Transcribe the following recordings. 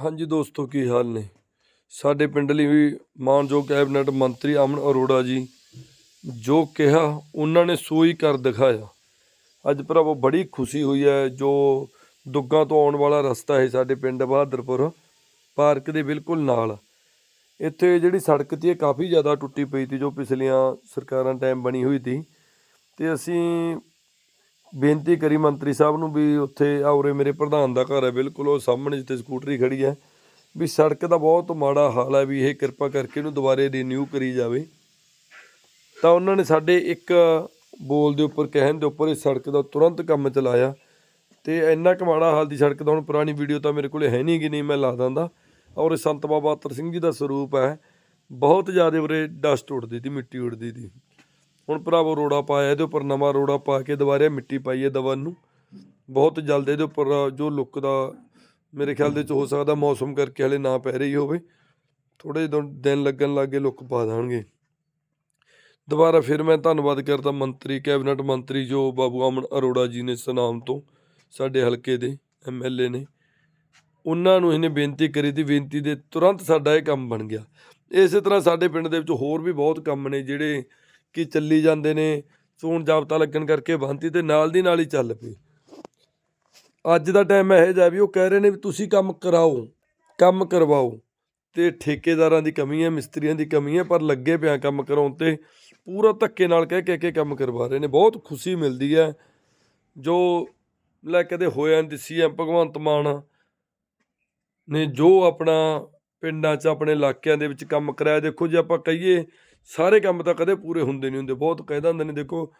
ਹਾਂਜੀ ਦੋਸਤੋ, ਕੀ ਹਾਲ ਨੇ? ਸਾਡੇ ਪਿੰਡ ਲਈ ਵੀ ਮਾਨਯੋਗ ਕੈਬਨਿਟ ਮੰਤਰੀ ਅਮਨ ਅਰੋੜਾ ਜੀ ਜੋ ਕਿਹਾ, ਉਹਨਾਂ ਨੇ ਸੋ ਹੀ ਕਰ ਦਿਖਾਇਆ। ਅੱਜ ਭਰਾਵੋ ਬੜੀ ਖੁਸ਼ੀ ਹੋਈ ਹੈ, ਜੋ ਦੁੱਗਾ ਤੋਂ ਆਉਣ ਵਾਲਾ ਰਸਤਾ ਹੈ ਸਾਡੇ ਪਿੰਡ ਬਹਾਦਰਪੁਰ ਪਾਰਕ ਦੇ ਬਿਲਕੁਲ ਨਾਲ। ਇੱਥੇ ਜਿਹੜੀ ਸੜਕ ਤੀ, ਇਹ ਕਾਫੀ ਜ਼ਿਆਦਾ ਟੁੱਟੀ ਪਈ ਤੀ ਜੋ ਪਿਛਲੀਆਂ ਸਰਕਾਰਾਂ ਟਾਈਮ ਬਣੀ ਹੋਈ ਤੀ। ਤੇ ਅਸੀਂ ਬੇਨਤੀ ਕਰੀ ਮੰਤਰੀ ਸਾਹਿਬ ਨੂੰ ਵੀ ਉੱਥੇ ਆ ਉਰੇ ਮੇਰੇ ਪ੍ਰਧਾਨ ਦਾ ਘਰ ਹੈ, ਬਿਲਕੁਲ ਉਹ ਸਾਹਮਣੇ ਜਿੱਥੇ ਸਕੂਟਰੀ ਖੜੀ ਹੈ, ਵੀ ਸੜਕ ਦਾ ਬਹੁਤ ਮਾੜਾ ਹਾਲ ਹੈ ਵੀ ਇਹ ਕਿਰਪਾ ਕਰਕੇ ਇਹਨੂੰ ਦੁਬਾਰੇ ਰੀਨਿਊ ਕਰੀ ਜਾਵੇ। ਤਾਂ ਉਹਨਾਂ ਨੇ ਸਾਡੇ ਇੱਕ ਬੋਲ ਦੇ ਉੱਪਰ, ਕਹਿਣ ਦੇ ਉੱਪਰ ਇਹ ਸੜਕ ਦਾ ਤੁਰੰਤ ਕੰਮ ਚਲਾਇਆ ਤੇ ਇੰਨਾ ਕੁ ਮਾੜਾ ਹਾਲ ਦੀ ਸੜਕ ਦਾ ਹੁਣ ਪੁਰਾਣੀ ਵੀਡੀਓ ਤਾਂ ਮੇਰੇ ਕੋਲੇ ਹੈ ਨਹੀਂ ਗੀ, ਨਹੀਂ ਮੈਂ ਲਾ ਦਿੰਦਾ। ਔਰ ਇਹ ਸੰਤ ਬਾਬਾ ਅਤਰ ਸਿੰਘ ਜੀ ਦਾ ਸਰੂਪ ਹੈ, ਬਹੁਤ ਜ਼ਿਆਦਾ ਉਰੇ ਡਸਟ ਉੱਡਦੀ ਤੀ, ਮਿੱਟੀ ਉੱਡਦੀ ਤੀ। ਹੁਣ ਭਰਾਵੋ ਰੋੜਾ ਪਾਇਆ, ਇਹਦੇ ਉੱਪਰ ਨਵਾਂ ਰੋੜਾ ਪਾ ਕੇ ਦੁਬਾਰੇ ਮਿੱਟੀ ਪਾਈ ਹੈ ਦਵਨ ਨੂੰ। ਬਹੁਤ ਜਲਦ ਇਹਦੇ ਉੱਪਰ ਜੋ ਲੁੱਕ ਦਾ ਮੇਰੇ ਖਿਆਲ ਦੇ ਚ ਹੋ ਸਕਦਾ ਮੌਸਮ ਕਰਕੇ ਹਲੇ ਨਾ ਪੈ ਰਹੀ ਹੋਵੇ। ਥੋੜੇ ਦਿਨ ਲੱਗਣ ਲੱਗੇ ਲੁੱਕ ਪਾ ਦੇਣਗੇ। ਦੁਬਾਰਾ ਫਿਰ ਮੈਂ ਧੰਨਵਾਦ ਕਰਦਾ ਮੰਤਰੀ, ਕੈਬਨਿਟ ਮੰਤਰੀ ਜੋ ਬਾਬੂ ਅਮਨ ਅਰੋੜਾ ਜੀ ਨੇ ਸਨਾਮ ਤੋਂ, ਸਾਡੇ ਹਲਕੇ ਦੇ ਐਮਐਲਏ ਨੇ। ਉਹਨਾਂ ਨੂੰ ਇਹਨੇ ਬੇਨਤੀ ਕਰੀ ਦੀ, ਬੇਨਤੀ ਦੇ ਤੁਰੰਤ ਸਾਡਾ ਇਹ ਕੰਮ ਬਣ ਗਿਆ। ਇਸੇ ਤਰ੍ਹਾਂ ਸਾਡੇ ਪਿੰਡ ਦੇ ਵਿੱਚ ਹੋਰ ਵੀ ਬਹੁਤ ਕੰਮ ਨੇ ਜਿਹੜੇ ਕਿ ਚੱਲੀ ਜਾਂਦੇ ਨੇ, ਚੋਣ ਜਾਬਤਾ ਲੱਗਣ ਕਰਕੇ ਬੰਤੀ ਤੇ ਨਾਲ ਦੀ ਨਾਲ ਹੀ ਚੱਲ ਪਈ ਅੱਜ ਦਾ ਟਾਈਮ ਇਹ ਜਿਹਾ ਵੀ ਉਹ ਕਹਿ ਰਹੇ ਨੇ ਵੀ ਤੁਸੀਂ ਕੰਮ ਕਰਾਓ, ਕੰਮ ਕਰਵਾਓ। ਤੇ ਠੇਕੇਦਾਰਾਂ ਦੀ ਕਮੀ ਹੈ, ਮਿਸਤਰੀਆਂ ਦੀ ਕਮੀ ਹੈ, ਪਰ ਲੱਗੇ ਪਿਆ ਕੰਮ ਕਰਾਉਣ ਤੇ ਪੂਰਾ ਧੱਕੇ ਨਾਲ ਕਹਿ ਕਹਿ ਕੇ ਕੰਮ ਕਰਵਾ ਰਹੇ ਨੇ। ਬਹੁਤ ਖੁਸ਼ੀ ਮਿਲਦੀ ਹੈ, ਜੋ ਲੈ ਕਦੇ ਹੋਇਆ ਨਹੀਂ ਸੀਐਮ ਭਗਵੰਤ ਮਾਨ ਨੇ ਜੋ ਆਪਣਾ ਪਿੰਡਾਂ 'ਚ, ਆਪਣੇ ਇਲਾਕਿਆਂ ਦੇ ਵਿੱਚ ਕੰਮ ਕਰਾਇਆ। ਦੇਖੋ ਜੇ ਆਪਾਂ ਕਹੀਏ ਸਾਰੇ ਕੰਮ ਤਾਂ ਕਦੇ ਪੂਰੇ ਹੁੰਦੇ ਨਹੀਂ ਹੁੰਦੇ, ਬਹੁਤ ਕਹਿ ਦਿੰਦੇ ਨੇ, ਦੇਖੋ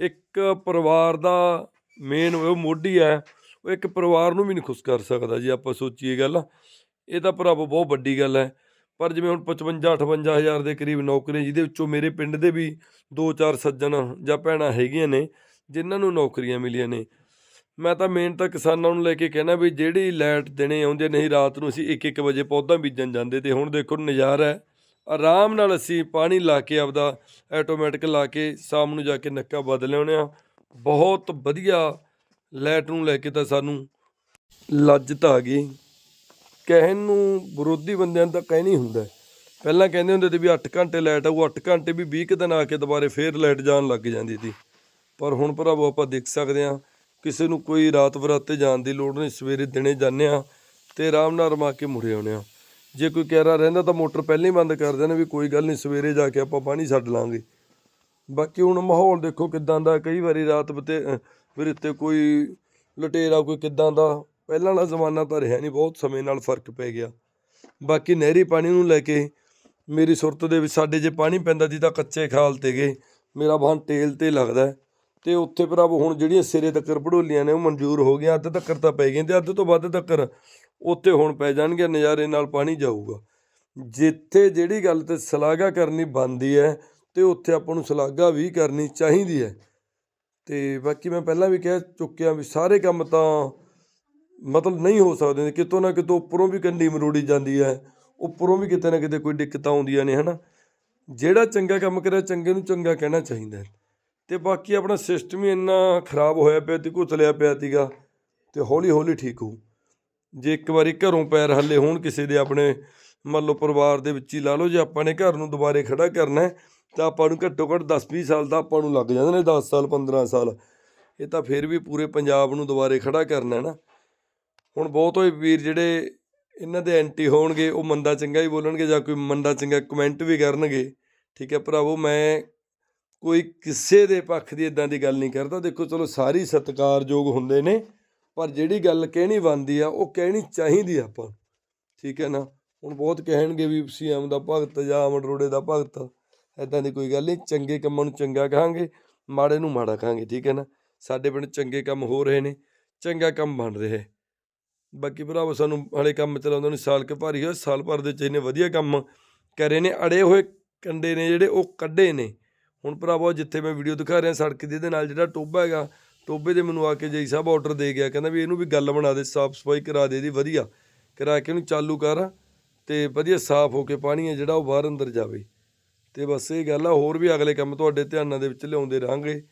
ਇੱਕ ਪਰਿਵਾਰ ਦਾ ਮੇਨ ਉਹ ਮੋਢੀ ਹੈ, ਉਹ ਇੱਕ ਪਰਿਵਾਰ ਨੂੰ ਵੀ ਨਹੀਂ ਖੁਸ਼ ਕਰ ਸਕਦਾ ਜੀ, ਆਪਾਂ ਸੋਚੀਏ ਗੱਲ। ਇਹ ਤਾਂ ਭਰਾਵੋ ਬਹੁਤ ਵੱਡੀ ਗੱਲ ਹੈ, ਪਰ ਜਿਵੇਂ ਹੁਣ 55 58 ਹਜ਼ਾਰ ਦੇ ਕਰੀਬ ਨੌਕਰੀਆਂ, ਜਿਹਦੇ ਵਿੱਚੋਂ ਮੇਰੇ ਪਿੰਡ ਦੇ ਵੀ ਦੋ ਚਾਰ ਸੱਜਣ ਜਾਂ ਭੈਣਾਂ ਹੈਗੀਆਂ ਨੇ, ਜਿਨ੍ਹਾਂ ਨੂੰ ਨੌਕਰੀਆਂ ਮਿਲੀਆਂ ਨੇ। ਮੈਂ ਤਾਂ ਮੇਨ ਤਾਂ ਕਿਸਾਨਾਂ ਨੂੰ ਲੈ ਕੇ ਕਹਿਣਾ ਵੀ ਜਿਹੜੀ ਲਾਈਟ ਦਿਨੇ ਆਉਂਦੇ ਨਹੀਂ, ਰਾਤ ਨੂੰ ਅਸੀਂ 1-1 ਵਜੇ ਪੌਦਾ ਬੀਜਣ ਜਾਂਦੇ ਤੇ ਹੁਣ ਦੇਖੋ ਨਜ਼ਾਰਾ ਹੈ। ਆਰਾਮ ਨਾਲ ਅਸੀਂ ਪਾਣੀ ਲਾ ਕੇ ਆਪਦਾ ਆਟੋਮੈਟਿਕ ਲਾ ਕੇ ਸ਼ਾਮ ਨੂੰ ਜਾ ਕੇ ਨੱਕਾ ਬਦਲ ਆਉਂਦੇ ਆ ਬਹੁਤ ਵਧੀਆ ਲਾਈਟ ਨੂੰ ਲੈ ਕੇ ਤਾਂ ਸਾਨੂੰ ਲੱਜ ਤਾਂ ਆ ਗਈ। ਕਹਿਣ ਨੂੰ ਵਿਰੋਧੀ ਬੰਦਿਆਂ ਦਾ ਕਹਿਣੀ ਹੁੰਦਾ। ਪਹਿਲਾਂ ਕਹਿੰਦੇ ਹੁੰਦੇ ਸੀ ਵੀ 8 ਘੰਟੇ ਲਾਈਟ ਆਊ 8 ਘੰਟੇ ਵੀ 20 ਕੁ ਦਿਨ ਆ ਕੇ ਦੁਬਾਰੇ ਫੇਰ ਲਾਈਟ ਜਾਣ ਲੱਗ ਜਾਂਦੀ ਸੀ। ਪਰ ਹੁਣ ਭਰਾਵੋ ਆਪਾਂ ਦੇਖ ਸਕਦੇ ਆ ਕਿਸੇ ਨੂੰ ਕੋਈ ਰਾਤ ਬਰਾਤੇ ਜਾਣ ਦੀ ਲੋੜ ਨਹੀਂ, ਸਵੇਰੇ ਦਿਨੇ ਜਾਂਦੇ ਆ ਤੇ ਆਰਾਮ ਨਾਲ ਰਮਾ ਕੇ ਮੁੜੇ ਆਉਣੇ ਆ ਜੇ ਕੋਈ ਕਹਿਰਾ ਰਹਿੰਦਾ ਤਾਂ ਮੋਟਰ ਪਹਿਲਾਂ ਹੀ ਬੰਦ ਕਰ ਦੇਣਾ ਵੀ ਕੋਈ ਗੱਲ ਨਹੀਂ, ਸਵੇਰੇ ਜਾ ਕੇ ਆਪਾਂ ਪਾਣੀ ਛੱਡ ਲਾਂਗੇ ਬਾਕੀ ਹੁਣ ਮਾਹੌਲ ਦੇਖੋ ਕਿਦਾਂ ਦਾ, ਕਈ ਵਾਰੀ ਰਾਤ ਬਤੇ ਫਿਰ ਉੱਤੇ ਕੋਈ ਲਟੇਰਾ ਕੋਈ ਕਿਦਾਂ ਦਾ, ਪਹਿਲਾਂ ਵਾਲਾ ਜ਼ਮਾਨਾ ਤਾਂ ਰਿਹਾ ਨਹੀਂ, ਬਹੁਤ ਸਮੇਂ ਨਾਲ ਫ਼ਰਕ ਪੈ ਗਿਆ ਬਾਕੀ ਨਹਿਰੀ ਪਾਣੀ ਨੂੰ ਲੈ ਕੇ ਮੇਰੀ ਸੁਰਤ ਦੇ ਵਿੱਚ ਸਾਡੇ ਜੇ ਪਾਣੀ ਪੈਂਦਾ ਸੀ ਤਾਂ ਕੱਚੇ ਖਾਲ ਤੇ ਗਏ ਮੇਰਾ ਬਾਹਨ ਤੇਲ ਤੇ ਲੱਗਦਾ ਹੈ। ਤੇ ਉੱਥੇ ਭਰਾਵੋ ਹੁਣ ਜਿਹੜੀਆਂ ਸਿਰੇ ਤੱਕਰ ਭੜੋਲੀਆਂ ਨੇ ਉਹ ਮਨਜ਼ੂਰ ਹੋ ਗਈਆਂ, ਅੱਧ ਤੱਕ ਤਾਂ ਪੈ ਗਈਆਂ ਤੇ ਅੱਧ ਤੋਂ ਵੱਧ ਤੱਕ ਉੱਥੇ ਹੁਣ ਪੈ ਜਾਣਗੇ, ਨਜ਼ਾਰੇ ਨਾਲ ਪਾਣੀ ਜਾਊਗਾ। ਜਿੱਥੇ ਜਿਹੜੀ ਗੱਲ ਤੇ ਸਲਾਗਾ ਕਰਨੀ ਬਣਦੀ ਹੈ ਤੇ ਉੱਥੇ ਆਪਾਂ ਨੂੰ ਸਲਾਗਾ ਵੀ ਕਰਨੀ ਚਾਹੀਦੀ ਹੈ। ਤੇ ਬਾਕੀ ਮੈਂ ਪਹਿਲਾਂ ਵੀ ਕਹਿ ਚੁੱਕਿਆ ਵੀ ਸਾਰੇ ਕੰਮ ਤਾਂ ਮਤਲਬ ਨਹੀਂ ਹੋ ਸਕਦੇ, ਕਿਤੋਂ ਨਾ ਕਿਤੋਂ ਉੱਪਰੋਂ ਵੀ ਕੰਡੀ ਮਰੋੜੀ ਜਾਂਦੀ ਹੈ, ਉੱਪਰੋਂ ਵੀ ਕਿਤੇ ਨਾ ਕਿਤੇ ਕੋਈ ਦਿੱਕਤਾਂ ਆਉਂਦੀਆਂ ਨੇ, ਹਨਾ। ਜਿਹੜਾ ਚੰਗਾ ਕੰਮ ਕਰਿਆ ਚੰਗੇ ਨੂੰ ਚੰਗਾ ਕਹਿਣਾ ਚਾਹੀਦਾ ਹੈ। ਤੇ ਬਾਕੀ ਆਪਣਾ ਸਿਸਟਮ ਹੀ ਇੰਨਾ ਖਰਾਬ ਹੋਇਆ ਪਿਆ ਤੇ ਘੁਤਲਿਆ ਪਿਆ ਤੀਗਾ ਤੇ ਹੌਲੀ ਹੌਲੀ ਠੀਕ ਹੋਊ। ਜੇ ਇੱਕ ਵਾਰੀ ਘਰੋਂ ਪੈਰ ਹੱਲੇ ਹੋਣ ਕਿਸੇ ਦੇ ਆਪਣੇ ਮੰਨ ਲਓ ਪਰਿਵਾਰ ਦੇ ਵਿੱਚ ਹੀ ਲਾ ਲਓ, ਜੇ ਆਪਾਂ ਨੇ ਘਰ ਨੂੰ ਦੁਬਾਰੇ ਖੜਾ ਕਰਨਾ ਤਾਂ ਆਪਾਂ ਨੂੰ ਘੱਟੋ ਘੱਟ 10-20 ਸਾਲ ਦਾ ਆਪਾਂ ਨੂੰ ਲੱਗ ਜਾਂਦੇ ਨੇ 10 ਸਾਲ 15 ਸਾਲ। ਇਹ ਤਾਂ ਫਿਰ ਵੀ ਪੂਰੇ ਪੰਜਾਬ ਨੂੰ ਦੁਬਾਰੇ ਖੜਾ ਕਰਨਾ ਹੈ ਨਾ। ਹੁਣ ਬਹੁਤ ਹੋਏ ਵੀਰ ਜਿਹੜੇ ਇਹਨਾਂ ਦੇ ਐਂਟੀ ਹੋਣਗੇ, ਉਹ ਮੰਦਾ ਚੰਗਾ ਹੀ ਬੋਲਣਗੇ ਜਾਂ ਕੋਈ ਮੰਦਾ ਚੰਗਾ ਕਮੈਂਟ ਵੀ ਕਰਨਗੇ, ਠੀਕ ਹੈ ਭਰਾਵੋ, ਮੈਂ ਕੋਈ ਕਿਸੇ ਦੇ ਪੱਖ ਦੀ ਇਦਾਂ ਦੀ ਗੱਲ ਨਹੀਂ ਕਰਦਾ। ਦੇਖੋ, ਚਲੋ ਸਾਰੀ ਸਤਿਕਾਰਯੋਗ ਹੁੰਦੇ ਨੇ। ਪਰ ਜਿਹੜੀ ਗੱਲ ਕਹਿਣੀ ਬਣਦੀ ਆ, ਉਹ ਕਹਿਣੀ ਚਾਹੀਦੀ ਆ ਆਪਾਂ ਨੂੰ। ਠੀਕ ਹੈ ਨਾ? ਹੁਣ ਬਹੁਤ ਕਹਿਣਗੇ ਵੀ ਸੀਐਮ ਦਾ ਭਗਤ ਜਾਂ ਅਮਨ ਰੋੜੇ ਦਾ ਭਗਤ। ਐਦਾਂ ਦੀ ਕੋਈ ਗੱਲ ਨਹੀਂ, ਚੰਗੇ ਕੰਮਾਂ ਨੂੰ ਚੰਗਾ ਕਹਾਂਗੇ, ਮਾੜੇ ਨੂੰ ਮਾੜਾ ਕਹਾਂਗੇ, ਠੀਕ ਹੈ ਨਾ? ਸਾਡੇ ਪਿੰਡ ਚੰਗੇ ਕੰਮ ਹੋ ਰਹੇ ਨੇ, ਚੰਗਾ ਕੰਮ ਬਣ ਰਿਹਾ ਹੈ। ਬਾਕੀ ਭਰਾਵੋ, ਸਾਨੂੰ ਹਾਲੇ ਕੰਮ ਚਲਾਉਂਦੇ ਨੂੰ ਸਾਲ ਕੇ ਭਾਰੀ ਹੋਇਆ, ਸਾਲ ਭਰ ਦੇ ਵਿੱਚ ਇਹਨੇ ਵਧੀਆ ਕੰਮ ਕਰੇ ਨੇ, ਅੜੇ ਹੋਏ ਕੰਡੇ ਨੇ ਜਿਹੜੇ, ਉਹ ਕੱਢੇ ਨੇ। ਹੁਣ ਭਰਾਵੋ, ਜਿੱਥੇ ਮੈਂ ਵੀਡੀਓ ਦਿਖਾ ਰਿਹਾ, ਸੜਕ ਦੇ ਇਹਦੇ ਨਾਲ ਜਿਹੜਾ ਟੋਬਾ ਹੈਗਾ ਟੋਬੇ ਦੇ ਮੈਨੂੰ ਆ ਕੇ ਜਈ ਸਾਹਿਬ ਆਰਡਰ ਦੇ ਗਿਆ, ਕਹਿੰਦਾ ਵੀ ਇਹਨੂੰ ਵੀ ਗੱਲ ਬਣਾ ਦੇ, ਸਾਫ਼ ਸਫ਼ਾਈ ਕਰਾ ਦੇ ਇਹਦੀ, ਵਧੀਆ। ਕਰਾ ਕੇ ਇਹਨੂੰ ਚਾਲੂ ਕਰ ਤੇ ਵਧੀਆ ਸਾਫ਼ ਹੋ ਕੇ ਪਾਣੀ ਹੈ ਜਿਹੜਾ ਉਹ ਬਾਹਰ ਅੰਦਰ ਜਾਵੇ। ਤੇ ਬਸ ਇਹ ਗੱਲ ਆ, ਹੋਰ ਵੀ ਅਗਲੇ ਕੰਮ ਤੁਹਾਡੇ ਧਿਆਨਾਂ ਦੇ ਵਿੱਚ ਲਿਆਉਂਦੇ ਰਹਾਂਗੇ।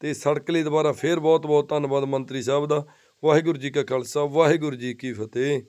ਤੇ ਸੜਕ ਲਈ ਦੁਬਾਰਾ ਫੇਰ ਬਹੁਤ ਬਹੁਤ ਧੰਨਵਾਦ ਮੰਤਰੀ ਸਾਹਿਬ ਦਾ। ਵਾਹਿਗੁਰੂ ਜੀ ਕਾ ਖਾਲਸਾ, ਵਾਹਿਗੁਰੂ ਜੀ ਕੀ ਫਤਿਹ।